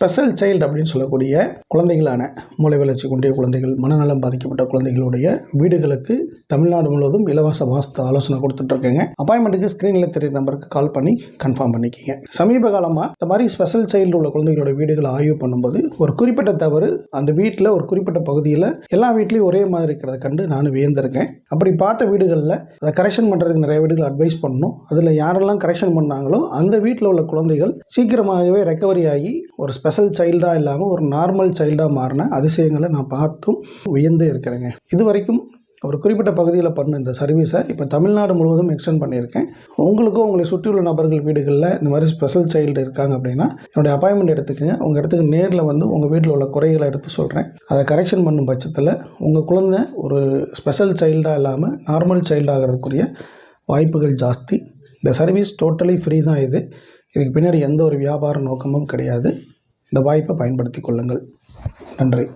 Special child அப்படின்னு சொல்லக்கூடிய குழந்தைகளான மூளை வளர்ச்சி கொண்டிய குழந்தைகள் மனநலம் பாதிக்கப்பட்ட குழந்தைகளுடைய வீடுகளுக்கு தமிழ்நாடு முழுவதும் இலவச வாஸ்து ஆலோசனை கொடுத்துட்ருக்கேங்க. அப்பாயின்மெண்ட்டுக்கு ஸ்க்ரீனில் தெரிய நம்பருக்கு கால் பண்ணி கன்ஃபார்ம் பண்ணிக்கிங்க. சமீப காலமாக இந்த மாதிரி ஸ்பெஷல் சைல்டு உள்ள குழந்தைகளோட வீடுகளை ஆய்வு பண்ணும்போது ஒரு குறிப்பிட்ட தவறு அந்த வீட்டில் ஒரு குறிப்பிட்ட பகுதியில் எல்லா வீட்லேயும் ஒரே மாதிரி இருக்கிறத கண்டு நான் வியந்திருக்கேன். அப்படி பார்த்த வீடுகளில் அதை கரெக்ஷன் பண்ணுறதுக்கு நிறைய வீடுகள் அட்வைஸ் பண்ணணும். அதில் யாரெல்லாம் கரெக்ஷன் பண்ணாங்களோ அந்த வீட்டில் உள்ள குழந்தைகள் சீக்கிரமாகவே ரெக்கவரி ஆகி ஒரு ஸ்பெஷல் சைல்டாக இல்லாமல் ஒரு நார்மல் சைல்டாக மாறின அதிசயங்களை நான் பார்த்தும் வியந்து இருக்கிறேங்க. இது வரைக்கும் ஒரு குறிப்பிட்ட பகுதியில் பண்ண இந்த சர்வீஸை இப்போ தமிழ்நாடு முழுவதும் எக்ஸ்டெண்ட் பண்ணியிருக்கேன். உங்களுக்கும் உங்களை சுற்றியுள்ள நபர்கள் வீடுகளில் இந்த மாதிரி ஸ்பெஷல் சைல்டு இருக்காங்க அப்படின்னா என்னுடைய அப்பாயின்மெண்ட் எடுத்துக்கங்க. உங்கள் இடத்துக்கு நேரில் வந்து உங்கள் வீட்டில் உள்ள குறைகளை எடுத்து சொல்கிறேன் அதை கரெக்ஷன் பண்ணும் பட்சத்தில் உங்கள் குழந்தை ஒரு ஸ்பெஷல் சைல்டாக இல்லாமல் நார்மல் சைல்டாகிறதுக்குரிய வாய்ப்புகள் ஜாஸ்தி. இந்த சர்வீஸ் டோட்டலி ஃப்ரீ தான் இது. இதுக்கு பின்னாடி எந்த ஒரு வியாபார நோக்கமும் கிடையாது. இந்த வாய்ப்பை பயன்படுத்தி கொள்ளுங்கள். நன்றி.